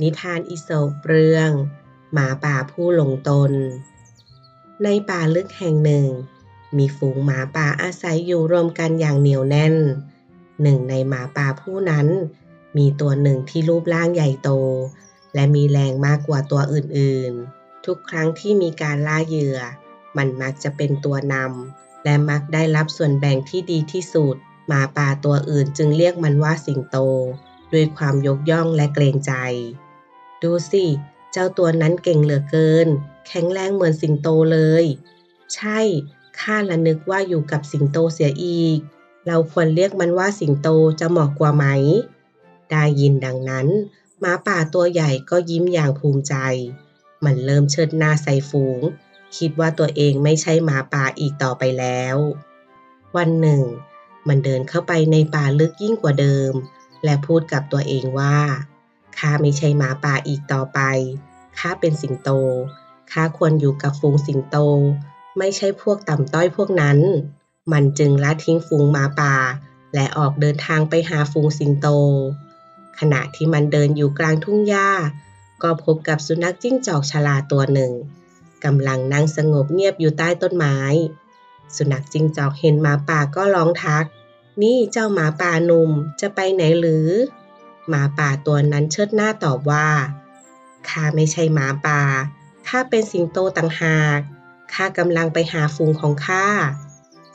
นิทานอิโศกเรื่อง หมาป่าผู้หลงตน ในป่าลึกแห่งหนึ่ง มีฝูงหมาป่าอาศัยอยู่รวมกันอย่างเหนียวแน่น หนึ่งในหมาป่าผู้นั้น มีตัวหนึ่งที่รูปร่างใหญ่โต และมีแรงมากกว่าตัวอื่นๆ ทุกครั้งที่มีการล่าเหยื่อ มันมักจะเป็นตัวนำและมักได้รับส่วนแบ่งที่ดีที่สุด หมาป่าตัวอื่นจึงเรียกมันว่าสิงโต ด้วยความยกย่องและเกรงใจ ดูสิ เจ้าตัวนั้นเก่งเหลือเกิน แข็งแรงเหมือนสิงโตเลย ใช่ข้าละนึกว่าอยู่กับสิงโตเสียอีก เราควรเรียกมันว่าสิงโตจะเหมาะกว่าไหม ได้ยินดังนั้นหมาป่าตัวใหญ่ก็ยิ้มอย่างภูมิใจ มันเริ่มเชิดหน้าใส่ฝูง คิดว่าตัวเองไม่ใช่หมาป่าอีกต่อไปแล้ว วันหนึ่ง มันเดินเข้าไปในป่าลึกยิ่งกว่าเดิม และพูดกับตัวเองว่าข้าไม่ใช่หมาป่าอีกต่อไปข้าเป็นสิงโตข้าควรอยู่กับฝูงสิงโต ไม่ใช่พวกต่ำต้อยพวกนั้น มันจึงละทิ้งฝูงหมาป่า และออกเดินทางไปหาฝูงสิงโต ขณะที่มันเดินอยู่กลางทุ่งหญ้า ก็พบกับสุนัขจิ้งจอกฉลาตัวหนึ่งกำลังนั่งสงบเงียบอยู่ใต้ต้นไม้ สุนัขจิ้งจอกเห็นหมาป่าก็ร้องทัก นี่เจ้าหมาป่าหนุ่มจะไปไหนหรือ หมาป่าตัวนั้นเชิดหน้าตอบว่า ข้าไม่ใช่หมาป่า ข้าเป็นสิงโตต่างหาก ข้ากำลังไปหาฝูงของข้า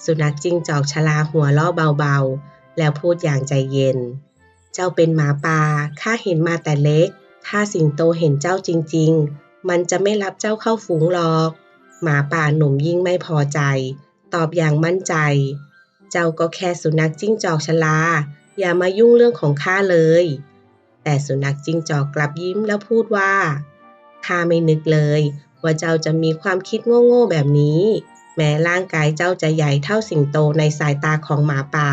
สุนัขจิ้งจอกชลาหัวล้อเบาๆ แล้วพูดอย่างใจเย็น เจ้าเป็นหมาป่า ข้าเห็นมาแต่เล็ก ถ้าสิงโตเห็นเจ้าจริง ๆ มันจะไม่รับเจ้าเข้าฝูงหรอก หมาป่าหนุ่มยิ่งไม่พอใจ ตอบอย่างมั่นใจ เจ้าก็แค่สุนัขจิ้งจอกชลา อย่ามายุ่งเรื่องของข้าเลย แต่สุนัขจิ้งจอกกลับยิ้มแล้วพูดว่า ข้าไม่นึกเลย ว่าเจ้าจะมีความคิดโง่ๆแบบนี้ แม้ร่างกายเจ้าจะใหญ่เท่าสิงโตในสายตาของหมาป่า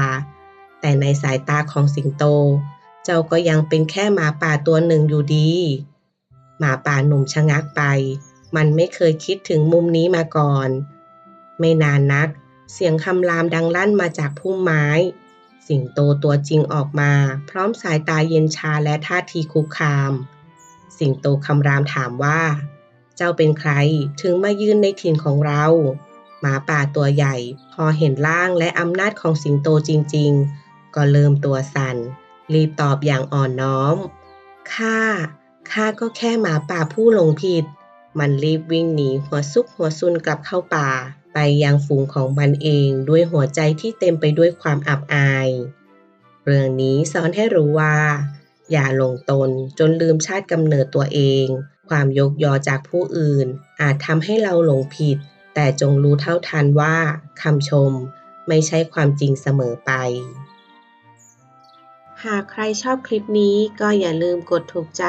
แต่ในสายตาของสิงโต เจ้าก็ยังเป็นแค่หมาป่าตัวหนึ่งอยู่ดี หมาป่าหนุ่มชะงักไป มันไม่เคยคิดถึงมุมนี้มาก่อน ไม่นานนัก เสียงคำรามดังลั่นมาจากพุ่มไม้ สิงโตตัวจริงออกมา พร้อมสายตาเย็นชาและท่าทีคุกคาม สิงโตคำรามถามว่า เจ้าเป็นใครถึงมายืนในถิ่นของเรา หมาป่าตัวใหญ่ พอเห็นร่างและอำนาจของสิงโตจริง ๆ ก็เริ่มตัวสัน่น รีบตอบอย่างอ่อนน้อมข้าข้าก็แค่หมาป่าผู้หลงผิด มันรีบวิ่งหนีหัวซุกหัวซุนกลับเข้าป่า ไปยังฝูงของมันเองด้วยหัวใจที่เต็มไปด้วยความอับอาย เรื่องนี้สอนให้รู้ว่า อย่าหลงตนจนลืมชาติกำเนิดตัวเอง ความยกยอจากผู้อื่น อาจทำให้เราหลงผิด แต่จงรู้เท่าทันว่าคำชมไม่ใช่ความจริงเสมอไป หากใครชอบคลิปนี้ก็อย่าลืมกดถูกใจ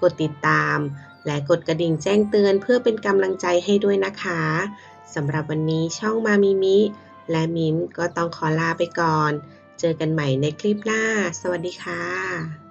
กดติดตาม และกดกระดิ่งแจ้งเตือนเพื่อเป็นกำลังใจให้ด้วยนะคะสำหรับวันนี้ช่องมามิมิ และมิมก็ต้องขอลาไปก่อน เจอกันใหม่ในคลิปหน้า สวัสดีค่ะ